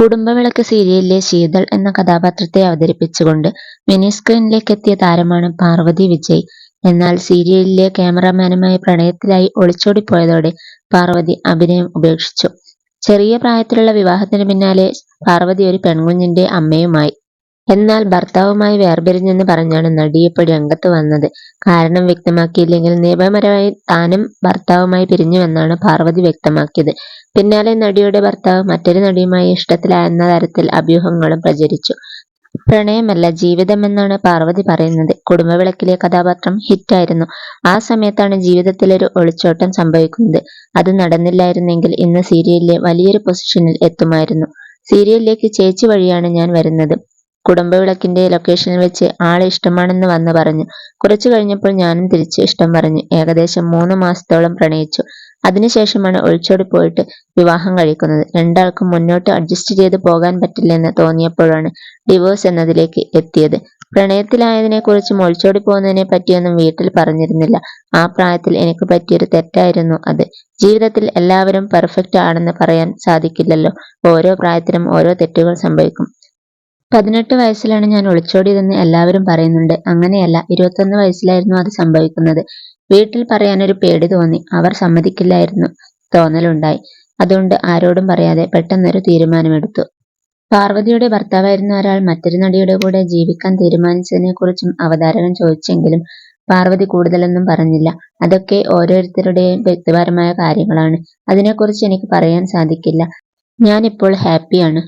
കുടുംബവിളക്ക് സീരിയലിലെ ശീതൾ എന്ന കഥാപാത്രത്തെ അവതരിപ്പിച്ചുകൊണ്ട് മിനി സ്ക്രീനിലേക്ക് എത്തിയ താരമാണ് പാർവതി വിജയ്. എന്നാൽ സീരിയലിലെ ക്യാമറാമാനുമായി പ്രണയത്തിലായി ഒളിച്ചോടിപ്പോയതോടെ പാർവതി അഭിനയം ഉപേക്ഷിച്ചു. ചെറിയ പ്രായത്തിലുള്ള വിവാഹത്തിന് പിന്നാലെ പാർവതി ഒരു പെൺകുഞ്ഞിന്റെ അമ്മയുമായി. എന്നാൽ ഭർത്താവുമായി വേർപിരിഞ്ഞെന്ന് പറഞ്ഞാണ് നടി രംഗത്ത് വന്നത്. കാരണം വ്യക്തമാക്കിയില്ലെങ്കിൽ നിയമപരമായി താനും ഭർത്താവുമായി പിരിഞ്ഞുവെന്നാണ് പാർവതി വ്യക്തമാക്കിയത്. പിന്നാലെ നടിയുടെ ഭർത്താവ് മറ്റൊരു നടിയുമായി ഇഷ്ടത്തിലായെന്ന തരത്തിൽ അഭ്യൂഹങ്ങളും പ്രചരിച്ചു. പ്രണയമല്ല ജീവിതമെന്നാണ് പാർവതി പറയുന്നത്. കുടുംബവിളക്കിലെ കഥാപാത്രം ഹിറ്റായിരുന്നു. ആ സമയത്താണ് ജീവിതത്തിലൊരു ഒളിച്ചോട്ടം സംഭവിക്കുന്നത്. അത് നടന്നില്ലായിരുന്നെങ്കിൽ ഇന്ന് സീരിയലിലെ വലിയൊരു പൊസിഷനിൽ എത്തുമായിരുന്നു. സീരിയലിലേക്ക് ചേച്ചി വഴിയാണ് ഞാൻ വരുന്നത്. കുടുംബവിളക്കിന്റെ ലൊക്കേഷനിൽ വെച്ച് ആൾ ഇഷ്ടമാണെന്ന് വന്ന് പറഞ്ഞു. കുറച്ചു കഴിഞ്ഞപ്പോൾ ഞാനും തിരിച്ച് ഇഷ്ടം പറഞ്ഞു. ഏകദേശം മൂന്ന് മാസത്തോളം പ്രണയിച്ചു. അതിനുശേഷമാണ് ഒളിച്ചോടിപ്പോയിട്ട് വിവാഹം കഴിക്കുന്നത്. രണ്ടാൾക്കും മുന്നോട്ട് അഡ്ജസ്റ്റ് ചെയ്ത് പോകാൻ പറ്റില്ലെന്ന് തോന്നിയപ്പോഴാണ് ഡിവോഴ്സ് എന്നതിലേക്ക് എത്തിയത്. പ്രണയത്തിലായതിനെക്കുറിച്ചും ഒളിച്ചോടിപ്പോകുന്നതിനെപ്പറ്റിയൊന്നും വീട്ടിൽ പറഞ്ഞിരുന്നില്ല. ആ പ്രായത്തിൽ എനിക്ക് പറ്റിയൊരു തെറ്റായിരുന്നു അത്. ജീവിതത്തിൽ എല്ലാവരും പെർഫെക്റ്റ് ആണെന്ന് പറയാൻ സാധിക്കില്ലല്ലോ. ഓരോ പ്രായത്തിലും ഓരോ തെറ്റുകൾ സംഭവിക്കും. പതിനെട്ട് വയസ്സിലാണ് ഞാൻ ഒളിച്ചോടിയതെന്ന് എല്ലാവരും പറയുന്നുണ്ട്. അങ്ങനെയല്ല ഇരുപത്തൊന്ന് വയസ്സിലായിരുന്നു അത് സംഭവിക്കുന്നത്. വീട്ടിൽ പറയാനൊരു പേടി തോന്നി. അവർ സമ്മതിക്കില്ലായിരുന്നു തോന്നലുണ്ടായി. അതുകൊണ്ട് ആരോടും പറയാതെ പെട്ടെന്നൊരു തീരുമാനമെടുത്തു. പാർവതിയുടെ ഭർത്താവായിരുന്ന ഒരാൾ മറ്റൊരു നടിയുടെ കൂടെ ജീവിക്കാൻ തീരുമാനിച്ചതിനെ കുറിച്ചും അവതാരകൻ ചോദിച്ചെങ്കിലും പാർവതി കൂടുതലൊന്നും പറഞ്ഞില്ല. അതൊക്കെ ഓരോരുത്തരുടെയും വ്യക്തിപരമായ കാര്യങ്ങളാണ്. അതിനെക്കുറിച്ച് എനിക്ക് പറയാൻ സാധിക്കില്ല. ഞാനിപ്പോൾ ഹാപ്പിയാണ്.